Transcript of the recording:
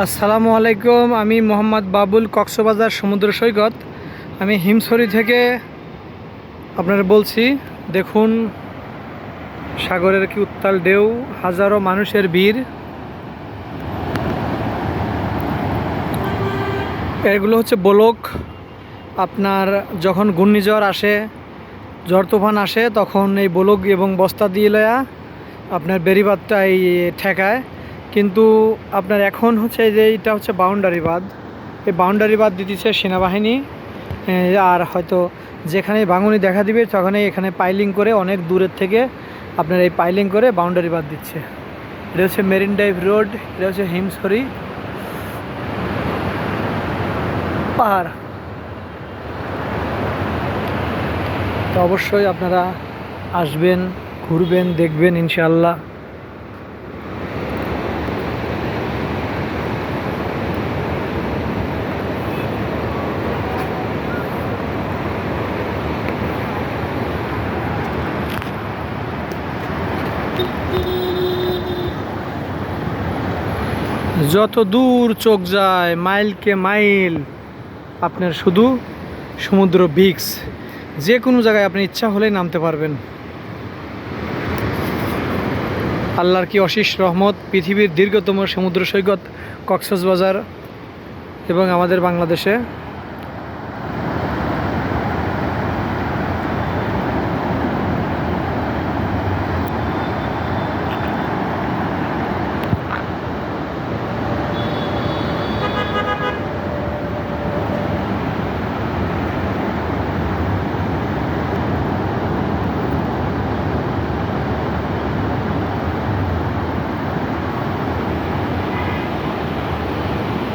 আসসালামু আলাইকুম, আমি মোহাম্মদ বাবুল কক্সবাজার সমুদ্র সৈকত। আমি হিমছড়ি থেকে আপনারা বলছি, দেখুন, সাগরের কি উত্তাল ঢেউ, হাজারো মানুষের ভিড়। এগুলো হচ্ছে বলক। আপনার যখন ঘূর্ণিঝড় আসে, ঝড় তুফান আসে, তখন এই বলক এবং বস্তা দিয়ে লয়া আপনার বেড়িবাদটা এই ঠেকায়। কিন্তু আপনার এখন হচ্ছে যে এটা হচ্ছে বাউন্ডারি বাঁধ। এই বাউন্ডারি বাঁধ দিতেছে সেনাবাহিনী আর হয়তো যেখানে ভাঙুনি দেখা দিবে, তখনই এখানে পাইলিং করে অনেক দূরের থেকে আপনার এই পাইলিং করে বাউন্ডারি বাঁধ দিচ্ছে। এটা হচ্ছে মেরিন ড্রাইভ রোড এটা হচ্ছে হিমসরি পাহাড়। তো অবশ্যই আপনারা আসবেন, ঘুরবেন, দেখবেন ইনশাআল্লাহ। যত দূর চোখ যায়, মাইলকে মাইল, আপনার শুধু সমুদ্র বিক্স যে কোনো জায়গায় আপনি ইচ্ছা হলেই নামতে পারবেন। আল্লাহর কি অশেষ রহমত, পৃথিবীর দীর্ঘতম সমুদ্র সৈকত কক্সবাজার এবং আমাদের বাংলাদেশে।